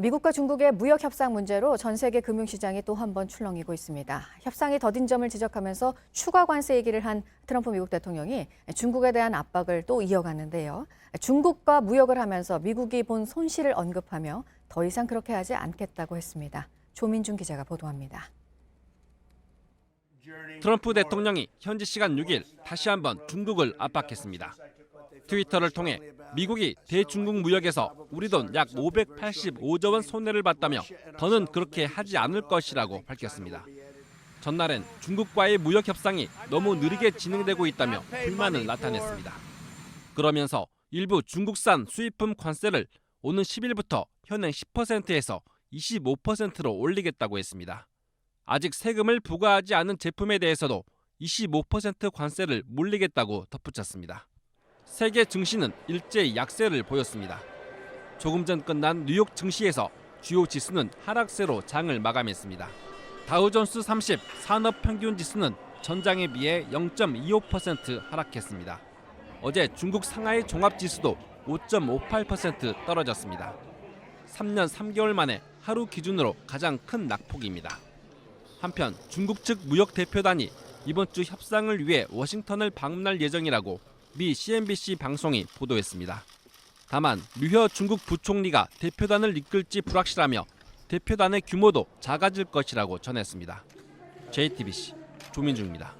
미국과 중국의 무역 협상 문제로 전 세계 금융 시장이 또 한 번 출렁이고 있습니다. 협상이 더딘 점을 지적하면서 추가 관세 얘기를 한 트럼프 미국 대통령이 중국에 대한 압박을 또 이어갔는데요. 중국과 무역을 하면서 미국이 본 손실을 언급하며 더 이상 그렇게 하지 않겠다고 했습니다. 조민준 기자가 보도합니다. 트럼프 대통령이 현지 시간 6일 다시 한번 중국을 압박했습니다. 트위터를 통해 미국이 대중국 무역에서 우리 돈 약 585조 원 손해를 봤다며 더는 그렇게 하지 않을 것이라고 밝혔습니다. 전날엔 중국과의 무역 협상이 너무 느리게 진행되고 있다며 불만을 나타냈습니다. 그러면서 일부 중국산 수입품 관세를 오는 10일부터 현행 10%에서 25%로 올리겠다고 했습니다. 아직 세금을 부과하지 않은 제품에 대해서도 25% 관세를 물리겠다고 덧붙였습니다. 세계 증시는 일제히 약세를 보였습니다. 조금 전 끝난 뉴욕 증시에서 주요 지수는 하락세로 장을 마감했습니다. 다우존스 30 산업 평균 지수는 전장에 비해 0.25% 하락했습니다. 어제 중국 상하이 종합 지수도 5.58% 떨어졌습니다. 3년 3개월 만에 하루 기준으로 가장 큰 낙폭입니다. 한편 중국 측 무역 대표단이 이번 주 협상을 위해 워싱턴을 방문할 예정이라고 미 CNBC 방송이 보도했습니다. 다만 류혀 중국 부총리가 대표단을 이끌지 불확실하며 대표단의 규모도 작아질 것이라고 전했습니다. JTBC 조민주입니다.